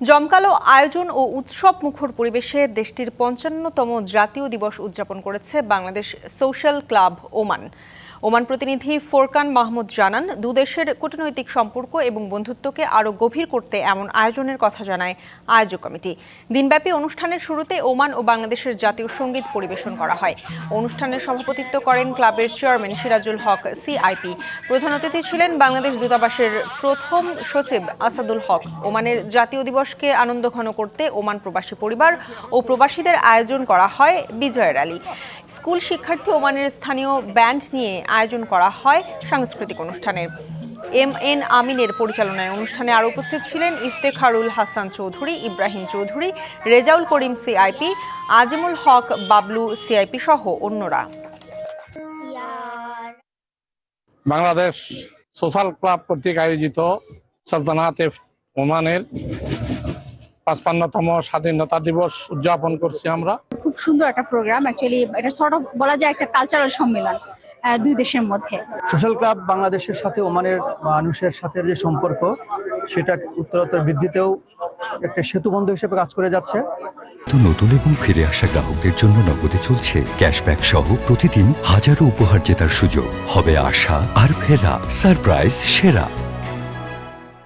জমকালো আয়োজন ও উৎসব মুখর পরিবেশে দেশটির পঞ্চান্নতম জাতীয় দিবস উদযাপন করেছে Bangladesh social club Oman. Oman প্রতিনিধি ফোরকান মাহমুদ জানান দুদেশের কূটনৈতিক সম্পর্ক এবং বন্ধুত্বকে আরও গভীর করতে এমন আয়োজনের কথা জানায় আয়োজক কমিটি। দিনব্যাপী অনুষ্ঠানের শুরুতে ওমান ও বাংলাদেশের জাতীয় সংগীত পরিবেশন করা হয়। অনুষ্ঠানের সভাপতিত্ব করেন ক্লাবের চেয়ারম্যান সিরাজুল হক সিআইপি প্রধান অতিথি ছিলেন বাংলাদেশ দূতাবাসের প্রথম সচিব আসাদুল হক। ওমানের জাতীয় দিবসকে আনন্দঘন করতে ওমান প্রবাসী পরিবার ও প্রবাসীদের আয়োজন করা হয় বিজয় র্যালি স্কুল শিক্ষার্থী ওমানের স্থানীয় ব্যান্ড নিয়ে আয়োজন করা হয় সাংস্কৃতিক অনুষ্ঠানের। এম এন আমিনের পরিচালনায় অনুষ্ঠানে আরও উপস্থিত ছিলেন ইফতেখারুল হাসান চৌধুরী, ইব্রাহিম চৌধুরী, রেজাউল করিম সিআইপি, আজিমুল হক, বাবলু সিআইপি সহ অন্যরা। বাংলাদেশ সোশ্যাল ক্লাব কর্তৃক আয়োজিত সালতানাতে ওমানের পাঁচপান্নতম স্বাধীনতা দিবস উদযাপন করছি আমরা। খুব সুন্দর একটা প্রোগ্রাম অ্যাকচুয়ালি এটা সর্ট অফ বলা যায় একটা কালচারাল সম্মেলন দুই দেশের মধ্যে। সোশ্যাল ক্লাব বাংলাদেশের সাথে ওমানের মানুষের সাথে যে সম্পর্ক সেটা উত্তরোত্তর বৃদ্ধিতেও একটা সেতু বন্ধু হিসেবে কাজ করে যাচ্ছে। তো নতুন এবং ফিরে আসা গ্রাহকদের জন্য নগদে চলছে ক্যাশব্যাক সহ প্রতিদিন হাজারো উপহার জেতার সুযোগ। হবে আশা আর ফেরা সারপ্রাইজ সেরা।